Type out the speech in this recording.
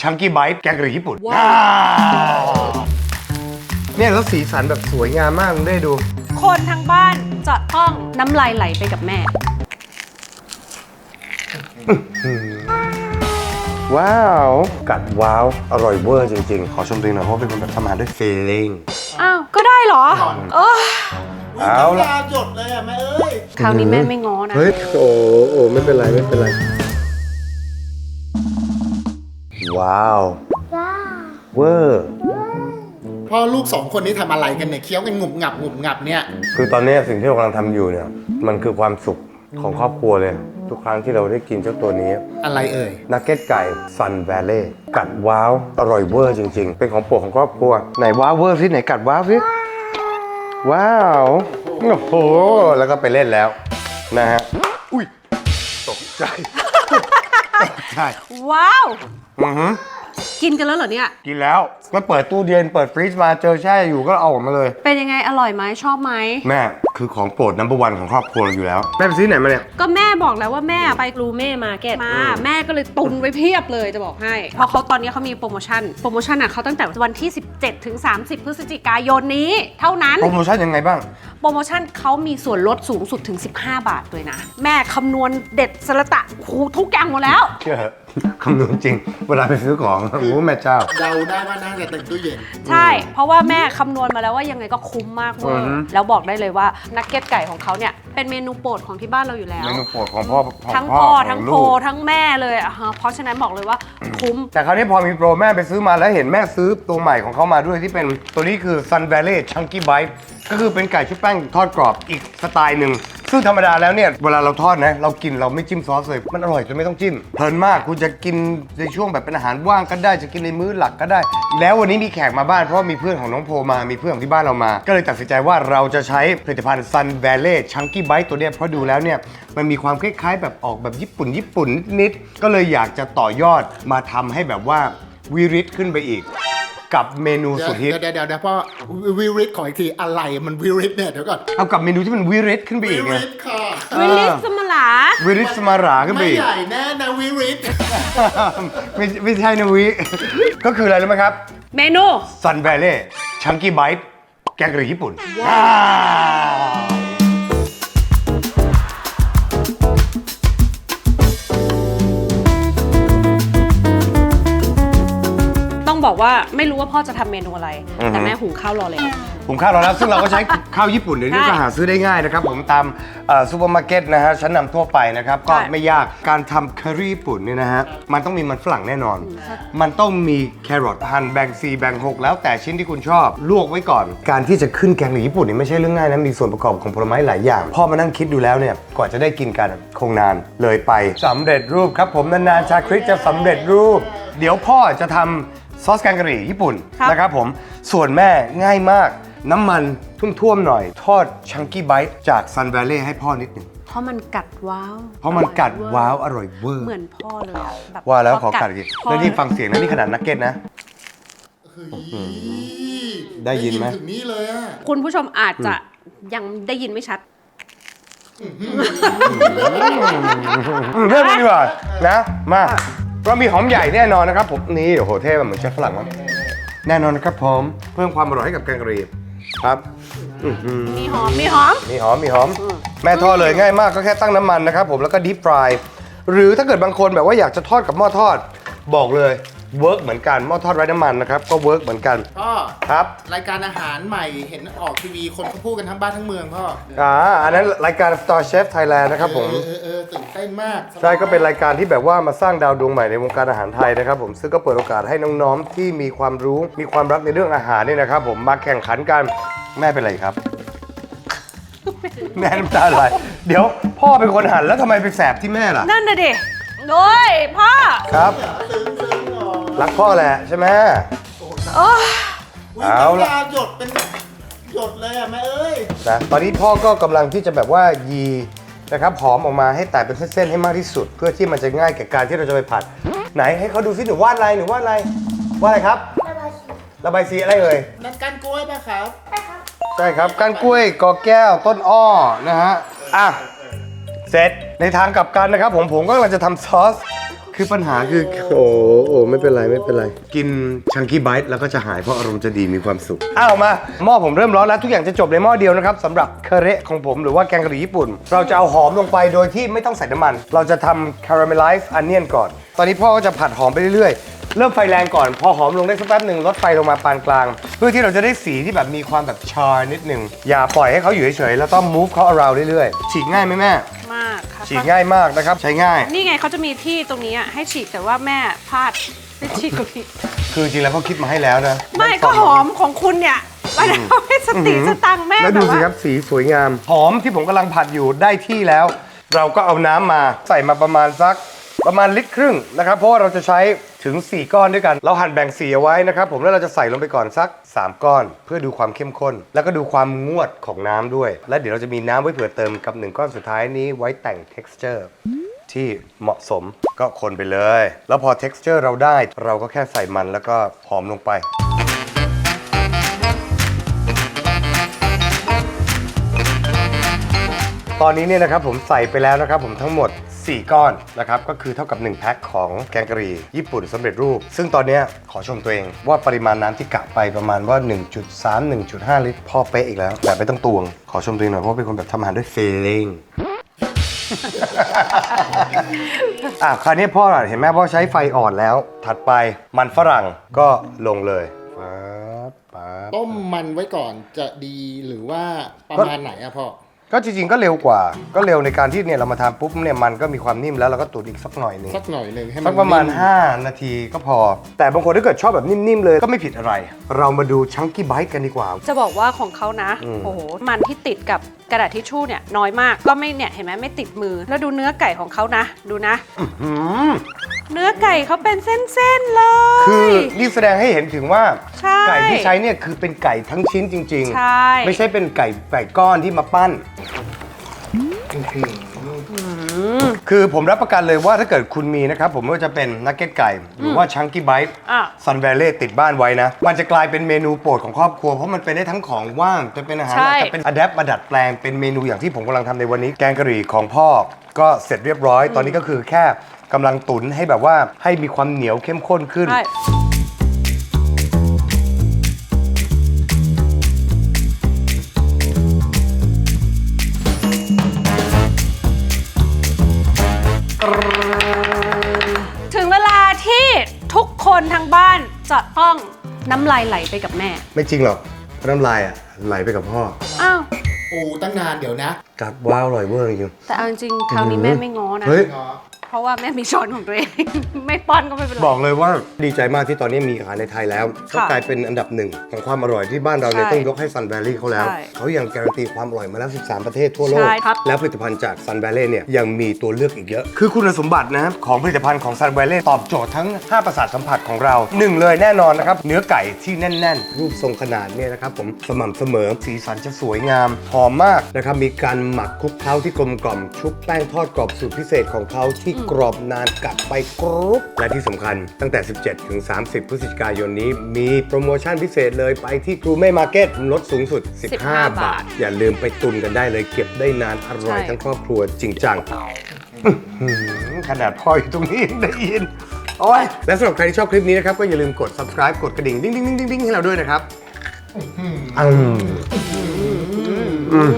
ชังกี้ไบต์แกงกะหรี่ญี่ปุ่นอ่าเนี่ยแล้วสีสันแบบสวยงามมากมึงได้ดู คนทางบ้านจะต้องน้ำลายไหลไปกับแม่ ว้าว กัดว้าว อร่อยเวอร์จริง ๆ ขอชมตัวเองหน่อยเพราะว่าเป็นคนแบบทำอาหารด้วย feeling อ้าว ก็ได้เหรอเออเอาละน้ำตาหยดเลยอะแม่เอ้ย คราวนี้แม่ไม่ง้อนะ เฮ้ย โอ้โอ้ไม่เป็นไร ไม่เป็นไร ว้าวเวอร์พ่อลูกสองคนนี้ทำอะไรกันเนี่ยเคี้ยวกันงุบงับงุบงับเนี่ยคือตอนนี้สิ่งที่เรากำลังทำอยู่เนี่ย มันคือความสุขของครอบครัวเลย ทุกครั้งที่เราได้กินเจ้าตัวนี้ อะไรเอ่ยนักเก็ตไก่ซันแวลเล่กัดว้าว อร่อยเวอร์จริง ๆ เป็นของโปรดของครอบครัว ไหนว้าวเวอร์สิไหนกัดว้าวสิว้าวโอ้โหแล้วก็ไปเล่นแล้วนะฮะอุ้ยตกใจตกใจว้าว อือฮึกินกันแล้วเหรอเนี่ย กินแล้ว ก็เปิดตู้เย็นเปิดฟรีซมาเจอแช่อยู่ก็เอาออกมาเลย เป็นยังไงอร่อยไหมชอบไหมแม่คือของโปรดนัมเบอร์วันของครอบครัวเราอยู่แล้ว แม่ไปซื้อไหนมาเนี่ย ก็แม่บอกแล้วว่าแม่ไปกรูเม่มาเก็ตมา แม่ก็เลยตุนไว้เพียบเลยจะบอกให้ เพราะเขาตอนนี้เขามีโปรโมชั่น โปรโมชั่นอะเขาตั้งแต่วันที่ 17 ถึง 30 พฤศจิกายนนี้ เท่านั้น โปรโมชั่นยังไงบ้าง โปรโมชั่นเขามีส่วนลดสูงสุดถึง 15 บาทเลยนะ แม่คำนวณเด็ดสละตะโอ้โหทุกอย่างหมดแล้ว เชื่อเหอะคำนวณจริง เวลาไปซื้อของโอ้โหแม่เจ้า เดาได้ว่าน่าจะเต็มตู้เย็น ใช่ เพราะว่าแม่คำนวณมาแล้วว่ายังไงก็คุ้มมากเวออือร์ฮึแล้วบอกได้เลยว่านักเก็ตไก่ของเขาเนี่ยเป็นเมนูโปรดของที่บ้านเราอยู่แล้ว เมนูโปรดของพ่อของทั้งพ่พ่ออขทั้องงลูโพกทั้งแม่เลยอะฮะเพราะฉะนั้นบอกเลยว่าคุ้ม แต่คราวนี้พอมีโปรแม่ไปซื้อมาแล้วเห็นแม่ซื้อตัวใหม่ของเขามาด้วยที่เป็นตัวนี้คือ Sun Valley Chunky Bite ก็คือเป็นไก่ชุบแป้งทอดกรอบอีกสไตล์หนึ่ง ซึ่งธรรมดาแล้วเนี่ยเวลาเราทอดนะ เรากินเราไม่จิ้มซอสเลยมันอร่อยจนไม่ต้องจิ้มเพลินมากคุณจะกินในช่วงแบบเป็นอาหารว่างก็ได้จะกินในมื้อหลักก็ได้ แล้ววันนี้มีแขกมาบ้านเพราะมีเพื่อนของน้องโพมามีเพื่อนของที่บ้านเรามา ก็เลยตัดสินใจว่าเราจะใช้ผลิตภัณฑ์ Sun Valley Chunky Bite ตัวเนี้ยเพราะดูแล้วเนี่ยมันมีความคล้ายๆ แบบออกแบบญี่ปุ่นญี่ปุ่นนิดๆก็เลยอยากจะต่อยอดมาทำให้แบบว่าวิริตขึ้นไปอีก กับเมนูเดี๋ยวสุดฮิตเดี๋ยวเดี๋ยวเดี๋ยวพ่อวิริตขออีกทีอะไรมันวิริตเนี่ยเดี๋ยวก่อนเอากับเมนูที่มันวิริตขึ้นไปวิอีกไงริตค่ะวิลลิสมลาวิริตสมาราขึ้นไปไม่อีก ใหญ่แน่นะวิริต ไม่ไม่ใช่นะวิ ก็คืออะไรรู้ไหมครับ เมนู ซันแวลเล่ชังกี้ไบต์แกงกะหรี่ญี่ปุ่นอ่า ต้องบอกว่าไม่รู้ว่าพ่อจะทำเมนูอะไรแต่แม่หุงข้าวรอเลยผมข้าวเราแล้วซึ่งเราก็ใช้ ข้าวญี่ปุ่นเดี๋ยวนี้ใช่ก็หาซื้อได้ง่ายนะครับ ผมตามเอ่อซูเปอร์มาร์เก็ตนะฮะชั้นนำทั่วไปนะครับ ก็ใช่ ไม่ยากการทำคารี่ญี่ปุ่นเนี่ยนะฮะ มันต้องมีมันฝรั่งแน่นอน มันต้องมีแครอทหั่นแบ่ง4แบ่ง6แล้วแต่ชิ้นที่คุณชอบ ลวกไว้ก่อน การที่จะขึ้นแกงกะหรี่ญี่ปุ่นนี่ไม่ใช่เรื่องง่ายนะมีส่วนประกอบของผลไม้หลายอย่างพ่อมานั่งคิดดูแล้วเนี่ยกว่าจะได้กินกันคงนานเลยไปสำเร็จรูปครับผมนานๆชาคริสจะสำเร็จรูป เดี๋ยวพ่อจะทำ ซอสแกงกะหรี่ญี่ปุ่นครับนะครับผมส่วนแม่ง่ายมาก น้ำมันท่วมๆหน่อย ทอดชังกี้ไบต์จากซันแวลเล่ให้พ่อนิดหนึ่งเพราะมันกัดว้าว เพราะมันกัดอร่อยเร์ว้าวอร่อยเวอร์เหมือนพ่อเลยอะบบว่าแล้วพขอกัดอีกพ่อแล้วนี่ฟังเสียงนะนี่ขนาดนักเก็ตนะได้ยินไหมถึงนี่เลยอะคุณผู้ชมอาจจะยังได้ยินไม่ชัดอืมเริ่มเลยดีกว่านะมา เรามีหอมใหญ่แน่นอนนะครับผมนี่โอ้โหเท่แบบเหมือนเชฟฝรั่งมากแน่นอนนะครับผมเพิ่มความอร่อยให้กับแกงกะหรี่ครับอื้อหือ มีหอม มีหอม มีหอม มีหอม แม่ทอดเลยง่ายมากก็แค่ตั้งน้ำมันนะครับผมแล้วก็ดีฟรายหรือถ้าเกิดบางคนแบบว่าอยากจะทอดกับหม้อทอด บอกเลย เวิร์กเหมือนกันหม้อทอดไร้น้ำมันนะครับก็เวิร์กเหมือนกันพ่อครับรายการอาหารใหม่เห็นออกทีวีคนเขาพูดกันทั้งบ้านทั้งเมืองพ่ออ่าอันนั้นรายการ Star Chef Thailand นะครับผมเออเออเออตื่นเต้นมากใช่ก็เป็นรายการที่แบบว่ามาสร้างดาวดวงใหม่ในวงการอาหารไทยนะครับผมซึ่งก็เปิดโอกาสให้น้องๆที่มีความรู้มีความรักในเรื่องอาหารเนี่ยนะครับผมมาแข่งขันกันแม่เป็นไรครับ แม่น้ำตาไหลเดี๋ยว พ่อเป็นคนหั่นแล้วทำไมไปแสบที่แม่ล่ะนั่นน่ะดิโอ้ยพ่อครับ ซึ้งซึ้งอ๋อ รักพ่อแหละใช่ไหมโอ้ยอุ๊ยเอาละน้ำตาหยดเป็นหยดเลยอะแม่เอ้ยนะตอนนี้พ่อก็กำลังที่จะแบบว่ายีนะครับหอมออกมาให้แตกเป็นเส้นๆให้มากที่สุด เพื่อที่มันจะง่ายแก่การที่เราจะไปผัด ไหนให้เขาดูซิหนูวาดอะไรหนูวาดอะไรวาดอะไรครับระบายสีอะไรเอ่ยนั่นการกล้วยป่ะครับใช่ครับก้านกล้วยกอแก้วต้นอ้อนะฮะอะเสร็จในทางกลับกันนะครับผมผมก็กำลังจะทำซอส คคือปัญหาคือโอ้โอ้ไม่เป็นไรไม่เป็นไร กินชังกี้ไบต์แล้วก็จะหายเพราะอารมณ์จะดีมีความสุขอ้าวมาหม้อผมเริ่มร้อนแล้วทุกอย่างจะจบในหม้อเดียวนะครับสำหรับเคเระของผมหรือว่าแกงกะหรี่ญี่ปุ่น เราจะเอาหอมลงไปโดยที่ไม่ต้องใส่น้ำมัน เราจะทำ caramelize onion ก่อน ตอนนี้พ่อก็จะผัดหอมไปเรื่อยๆ เริ่มไฟแรงก่อน พอหอมลงได้สักแป๊บหนึ่งลดไฟลงมาปานกลาง เพื่อที่เราจะได้สีที่แบบมีความแบบชานิดหนึ่งอย่าปล่อยให้เขาอยู่เฉยๆแล้วต้อง move เขา around เรื่อยๆ ฉีกง่ายไหมแม่ มากค่ะฉีกง่ายมากนะครับ ใช้ง่าย นี่ไงเขาจะมีที่ตรงนี้อะให้ฉีกแต่ว่าแม่พลาดไม่ฉีกตรงนี้คือจริงแล้วเขาคิดมาให้แล้วนะไม่ก็หอมของคุณเนี่ยไม่ได้ทำให้สติสตังค์แม่แล้วดูสิว่าครับสีสวยงาม หอมที่ผมกำลังผัดอยู่ได้ที่แล้ว เราก็เอาน้ำมาใส่มาประมาณสักประมาณลิตรครึ่งนะครับ เพราะว่าเราจะใช้ ถึง 4 ก้อนด้วยกัน เราหั่นแบ่งสีเอาไว้นะครับผมแล้วเราจะใส่ลงไปก่อนสัก 3 ก้อน เพื่อดูความเข้มข้น แล้วก็ดูความงวดของน้ำด้วย และเดี๋ยวเราจะมีน้ำไว้เผื่อเติมกับหนึ่งก้อนสุดท้ายนี้ไว้แต่ง texture ที่เหมาะสมก็คนไปเลย แล้วพอ texture เราได้เราก็แค่ใส่มันแล้วก็หอมลงไปตอนนี้เนี่ยนะครับผมใส่ไปแล้วนะครับผมทั้งหมด 4 ก้อนนะครับ ก็คือเท่ากับ 1 แพ็คของแกงกะหรี่ญี่ปุ่นสำเร็จรูป ซึ่งตอนนี้ขอชมตัวเองว่าปริมาณน้ำที่กะไปประมาณว่า 1.3 1.5 ลิตรพ่อเป๊ะอีกแล้วแบบไม่ต้องตวง ขอชมตัวเองหน่อยเพราะเป็นคนแบบทำอาหารด้วย feeling อะคราวนี้พ่อเห็นไหมพ่อใช้ไฟอ่อนแล้ว ถัดไปมันฝรั่งก็ลงเลยป๊บป๊บต้มมันไว้ก่อนจะดีหรือว่าประมาณไหนอะพ่อ ก็จริงๆก็เร็วกว่า ก็เร็วในการที่เนี่ยเรามาทำปุ๊บเนี่ยมันก็มีความนิ่มแล้วเราก็ตุ๋นอีกสักหน่อยหนึงสักหน่อยหนึ่งให้มันสักประมาณ นิ่5 นาทีก็พอ แต่บางคนถ้าเกิดชอบแบบนิ่มๆเลยก็ไม่ผิดอะไร เรามาดูชังกี้ไบต์กันดีกว่า จะบอกว่าของเขานะอืมโอ้โห มันที่ติดกับกระดาษทิชชู่เนี่ยน้อยมาก ก็ไม่เนี่ยเห็นไหมไม่ติดมือ แล้วดูเนื้อไก่ของเขานะ ดูนะหืมเนื้อไก่เขาเป็นเส้นๆเลย คือนี่แสดงให้เห็นถึงว่าใช่ไก่ที่ใช้เนี่ยคือเป็นไก่ทั้งชิ้นจริง ใช่ไม่ใช่เป็นไก่ไก่ก้อนที่มาปั้นอื้อหือ คือผมรับประกันเลยว่าถ้าเกิดคุณมีนะครับ ผมไม่ว่าจะเป็นนักเก็ตไก่ หรือว่าชังกี้ไบต์อะ ซันแวลเล่ติดบ้านไว้นะ มันจะกลายเป็นเมนูโปรดของครอบครัว เพราะมันเป็นได้ทั้งของว่าง จะเป็นอาหารใช่ จะเป็นอะแดปมาดัดแปลงเป็นเมนูอย่างที่ผมกำลังทำในวันนี้ แกงกะหรี่ของพ่อ ก็เสร็จเรียบร้อย ตอนนี้ก็คือแค่กำลังตุ๋นให้แบบว่าให้มีความเหนียวเข้มข้นขึ้น ใช่ บ้านจะต้องน้ำลายไหลไปกับแม่ ไม่จริงหรอกเพราะน้ำลายอะไหลไปกับพ่ออ้าวปูตั้งนานเดี๋ยวนะ กัดว้าวอร่อยเวอร์จริงแต่เอาจริงๆคราวนี้แม่ไม่ง้อนะ เฮ้ยเนาะ เพราะว่าแม่มีช้อนของตัวเอง ไม่ป้อนก็ไม่เป็นไร บอกเลยว่าดีใจมากที่ตอนนี้มีอาหารในไทยแล้วก็ค่ะกลายเป็นอันดับหนึ่งของความอร่อยที่บ้านเราเนี่ยใช่ต้องยกให้ซันแวลลี่เขาแล้ว ใช่เขายังการันตีความอร่อยมาแล้ว 13 ประเทศทั่วโลก ใช่ครับ แล้วผลิตภัณฑ์จากซันแวลลี่เนี่ยยังมีตัวเลือกอีกเยอะ คือคุณสมบัตินะของผลิตภัณฑ์ของซันแวลลี่ตอบโจทย์ทั้ง 5 ประสาทสัมผัสของเราหนึ่งเลยแน่นอนนะครับเนื้อไก่ที่แน่น ๆ รูปทรงขนาดเนี่ยนะครับผมสม่ำเสมอสีสันจะสวยงามหอมมากนะครับมีการหมักคลุกเคล้าที่กลมกล่อมชุบแป้งทอดกรอบสูตรพิเศษของเขาที่กรอบนานกัดไปกรุบและที่สำคัญตั้งแต่ 17 ถึง 30 พฤศจิกายนนี้ มีโปรโมชั่นพิเศษเลยไปที่กรูเม่มาร์เก็ตลดสูงสุด 15 15บาท อย่าลืมไปตุนกันได้เลยเก็บได้นานอร่อยใช่ ทั้งครอบครัวจริงจังอื้อหือขนาดพ่ออยู่ตรงนี้ยังได้ยิน โอ้ยและสำหรับใครที่ชอบคลิปนี้นะครับ ก็อย่าลืมกด subscribe กดกระดิ่งดิ้งดิ้งดิ้งดิ้งให้เราด้วยนะครับอืม